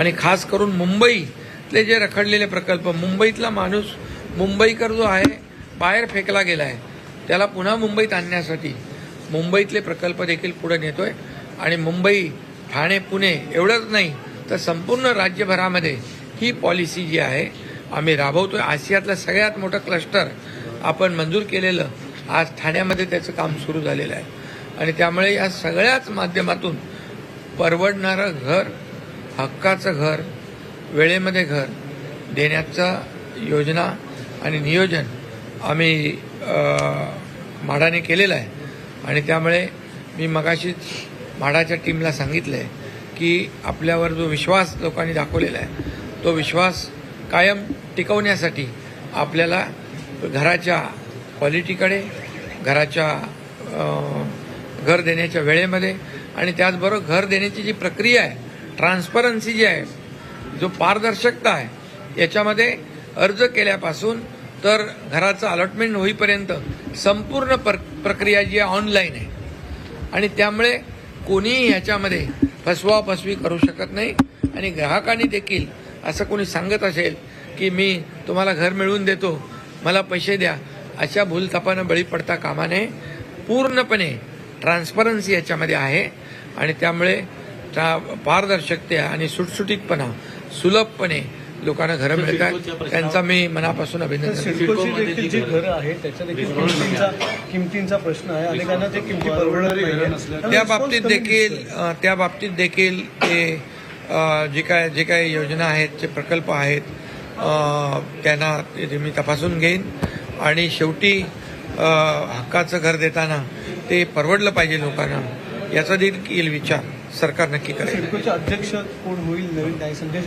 आणि खास करून मुंबईतले जे रखडलेले प्रकल्प मुंबईतला माणूस मुंबईकर जो आहे बाहेर फेकला गेला आहे त्याला पुन्हा मुंबईत आणण्यासाठी मुंबईतले प्रकल्प देखील पुढे नेतोय. आणि मुंबई ठाणे पुणे एवढंच नाही तर संपूर्ण राज्यभरामध्ये ही पॉलिसी जी आहे आम्ही राबवतोय. आशियातलं सगळ्यात मोठं क्लस्टर आपण मंजूर केलेलं आज ठाण्यामध्ये त्याचं काम सुरू झालेलं आहे. आणि त्यामुळे या सगळ्याच माध्यमातून परवडणारं घर हक्काचं घर वेळेमध्ये घर देण्याचा योजना आणि नियोजन आम्ही म्हाडाने केलेलं आहे. आणि त्यामुळे मी मगाशीच म्हाडाच्या टीमला सांगितलं आहे की आपल्यावर जो विश्वास लोकांनी दाखवलेला आहे तो विश्वास कायम टिकवण्यासाठी आपल्याला घराच्या क्वालिटीकडे घराच्या घर देण्याच्या वेळेमध्ये आणि त्याचबरोबर घर देण्याची जी प्रक्रिया आहे ट्रान्सपरन्सी जी आहे जो पारदर्शकता आहे याच्यामध्ये अर्ज केल्यापासून तर घराचं अलॉटमेंट होईपर्यंत संपूर्ण पर प्रक्रिया जी आहे ऑनलाईन आहे. आणि त्यामुळे कोणीही ह्याच्यामध्ये फसवा फसवी करू शकत नाही. आणि ग्राहकांनी देखील असं कोणी सांगत असेल की मी तुम्हाला घर मिळवून देतो मला पैसे द्या अशा भूलथापानं बळी पडता कामा नये. पूर्णपणे ट्रान्सपरन्सी याच्यामध्ये आहे. आणि त्यामुळे पारदर्शकता आणि सुटसुटीतपणा सुलभपणे लोकांना घरं मिळतात. त्यांचा मी मनापासून अभिनंदन जी घरं आहेत त्याच्या किमतींचा प्रश्न आहे. अनेकांना ते किमती परवडत नाही त्या बाबतीत देखील त्या बाबतीत देखील ते जे काय जे काही योजना आहेत जे प्रकल्प आहेत त्यांना ते मी तपासून घेईन. आणि शेवटी हक्काचं घर देताना ते परवडलं पाहिजे लोकांना याचा देखील विचार. सरकार नक्की करेल. सिडकोचे अध्यक्ष कोण होईल नवीन काय संजय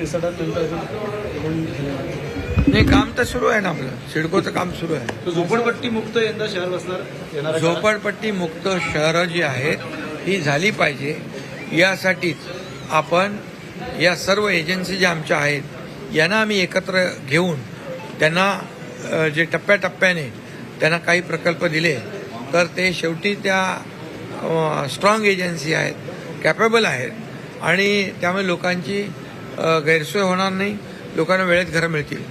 कोण नाही. नाही काम तर सुरू आहे ना आपलं. सिडकोचं काम सुरू आहे. झोपडपट्टी मुक्त यंदा शहर बसणार. झोपडपट्टी मुक्त शहरं जी आहेत ही झाली पाहिजे. यासाठीच आपण या सर्व एजन्सी ज्या आमच्या आहेत यांना आम्ही एकत्र घेऊन त्यांना जे टप्प्याटप्प्याने त्यांना काही प्रकल्प दिले तर ते शेवटी त्या स्ट्रॉंग एजन्सी आहेत. कॅपेबल आहेत. आणि त्यामुळे लोकांची गैरसोय होणार नाही. लोकांना वेळेत घरं मिळतील.